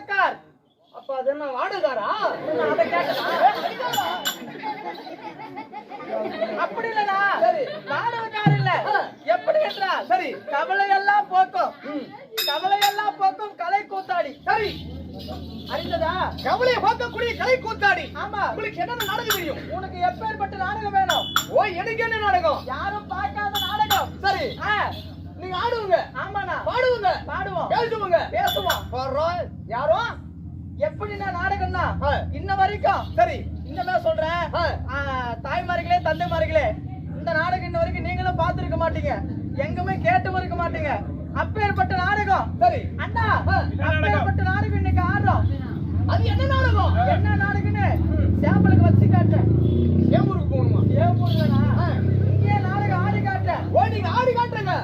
நாடகக்கார் அப்ப அது என்ன வாடகாரா? அப்படி இல்லடா. இல்ல. எப்படி என்றால் சரி. கவலை எல்லாம் போக்கும். கவலை எல்லாம் போக்கும் கலை கூத்தாடி. சரி. அறிந்ததா? கவலையை பார்க்கக்கூடிய கலை கூத்தாடி. ஆமா. உங்களுக்கு என்ன நாடகம் தெரியும்? உனக்கு எப்பேற்பட்ட நாடகம் வேணும்? ஓ எனக்கு என்ன நாடகம்? யாரும் நீங்க ஆடுவங்க ஆமாண்ணா. பாடுவங்க பாடுவோம். பேசுவங்க. பேசுவோம். பாடுறோம் யாரோ? எப்படின்னா நாடகம்னா. இன்ன வரைக்கும். சரி. இன்னமே சொல்றேன். தாய்மார்களே தந்தைமார்களே இந்த நாடகம் இன்ன வரைக்கும் நீங்களும் பார்த்திருக்க மாட்டீங்க. எங்குமே கேட்டும் இருக்க மாட்டீங்க. அப்பேற்பட்ட நாடகம். சரி. அண்ணா. அப்பேற்பட்ட நாடகம் இன்னைக்கு ஆடுறோம். அது என்ன நாடகம்? என்ன நாடகம்னு?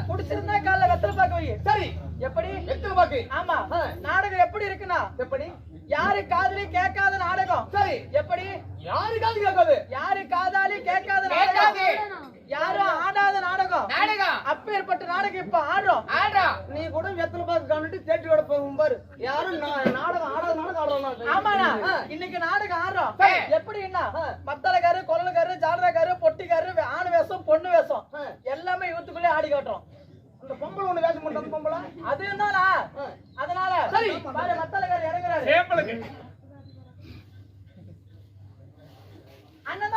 பிடிச்சிருந்தா காலைல வெத்தலை பார்க்க வை சரி. எப்படி? எத்தனை பாக்கு ஆமா. நாடகம் எப்படி இருக்குன்னா? எப்படி? யாரு காதலையும் கேட்காத நாடகம். சரி. எப்படி? யாரு காது கேட்காது? யாரு காதாலி கேட்காத. நாடகம். யாரும் ஆடாத நாடகம். நாடகம். அப்பேற்பட்ட நாடகம் இப்ப ஆடுறோம். ஆடுறா நீ கூட எத்தனை பாக்கு காணிட்டு தேட்டரோட போகும் பாரு. யாரும் நாடகம் ஆடாத நாடகம் ஆடுறோம் ஆமாண்ணா. ஆ. இன்னைக்கு நாடகம் ஆடுறோம். சரி. எப்படின்னா அது ஆ. அதனால சரி. பாரு மத்தளக்காரு இறங்குறாரு அண்ணன்